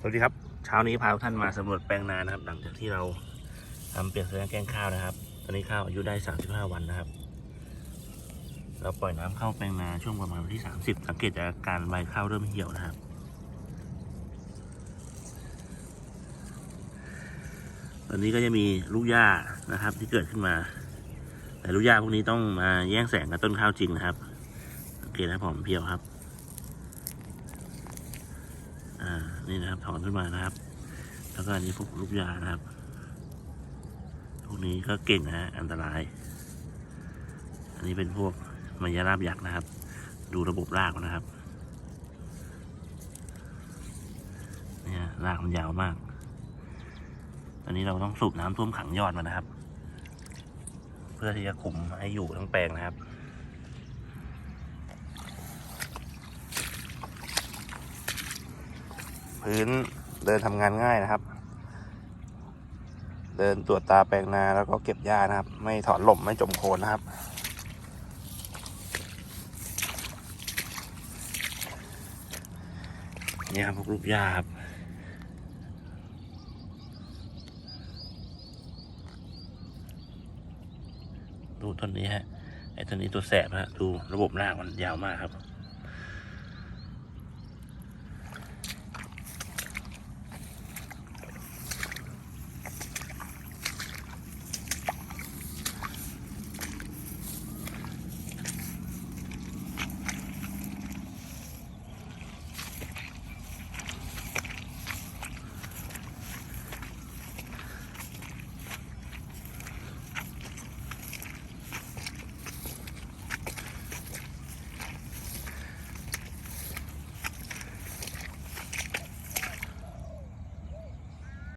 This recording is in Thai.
สวัสดีครับเช้านี้พาทุกท่านมาสำรวจแปลงนานะครับ หลังจากที่เราทำเปลี่ยนแปลงแกงข้าวนะครับ ตอนนี้ข้าวอายุได้ 35 วันนะครับ เราปล่อยน้ำเข้าแปลงนาช่วงประมาณวันที่ 30 สังเกตจากอาการใบข้าวเริ่มเหี่ยวนะครับ ตอนนี้ก็จะมีลูกหญ้านะครับ ที่เกิดขึ้นมา แต่ลูกหญ้าพวกนี้ต้องมาแย่งแสงกับต้นข้าวจริงนะครับสังเกตนะผมเพียวครับ อ่า นี่นะครับถอนขึ้นมานะครับ แล้วก็อันนี้พวกลูกยานะครับ พวกนี้ก็เก่งนะฮะอันตราย อันนี้เป็นพวกมายาราบยักษ์นะครับ ดูระบบรากนะครับ เนี่ยรากมันยาวมากตอนนี้เราต้องสูบน้ำท่วมขังยอดมันนะครับ เพื่อที่จะคุมให้อยู่ทั้งแปลงนะครับ พื้นเดินทำงานง่ายนะครับ เดินตรวจตาแปลงนาแล้วก็เก็บหญ้านะครับ ไม่ถอนหล่มไม่จมโคลนนะครับ นี่ครับพวกลูกหญ้าครับดูต้นนี้ฮะไอ้ต้นนี้ตัวแสบฮะดูระบบรากมันยาวมากครับ